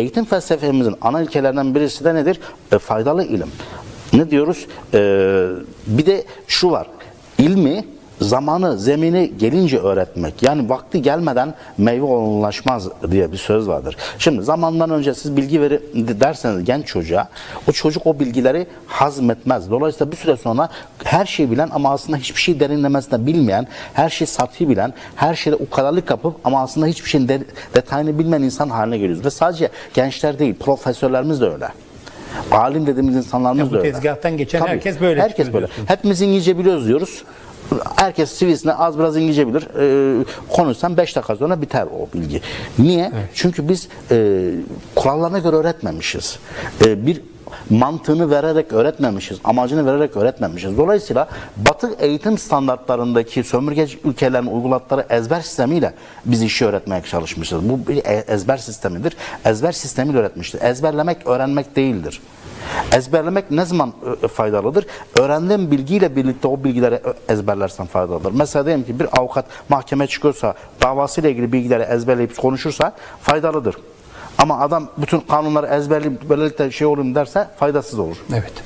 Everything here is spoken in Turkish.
eğitim felsefemizin ana ilkelerinden birisi de nedir? E, faydalı ilim. Ne diyoruz? E, bir de şu var. İlmi zamanı, zemini gelince öğretmek. Yani vakti gelmeden meyve olgunlaşmaz diye bir söz vardır. Şimdi zamandan önce siz bilgi veri derseniz genç çocuğa, o çocuk o bilgileri hazmetmez. Dolayısıyla bir süre sonra her şeyi bilen ama aslında hiçbir şey derinlemesine bilmeyen, her şeyi sathi bilen, her şeyde ukalalık yapıp ama aslında hiçbir şeyin de- detayını bilmeyen insan haline geliyoruz. Ve sadece gençler değil, profesörlerimiz de öyle. Alim dediğimiz insanlarımız Ya bu da öyle. tezgahtan geçen herkes böyle Herkes böyle. Hepimiz İngilizce biliyoruz diyoruz. Herkes sivisine az biraz İngilizce bilir. Ee, konuşsan 5 dakika sonra biter o bilgi. Niye? Çünkü biz e, kurallarına göre öğretmemişiz. E, bir mantığını vererek öğretmemişiz. Amacını vererek öğretmemişiz. Dolayısıyla Batı eğitim standartlarındaki sömürgeci ülkelerin uygulattıkları ezber sistemiyle biz işi öğretmeye çalışmışız. Bu bir e- ezber sistemidir. Ezber sistemiyle öğretmiştir. Ezberlemek öğrenmek değildir. Ezberlemek ne zaman e, faydalıdır? Öğrendiğin bilgiyle birlikte o bilgileri ö- ezberlersen faydalıdır. Mesela diyelim ki bir avukat mahkeme çıkıyorsa davasıyla ilgili bilgileri ezberleyip konuşursa faydalıdır. Ama adam bütün kanunları ezberleyip böylelikle şey olayım derse faydasız olur. Evet.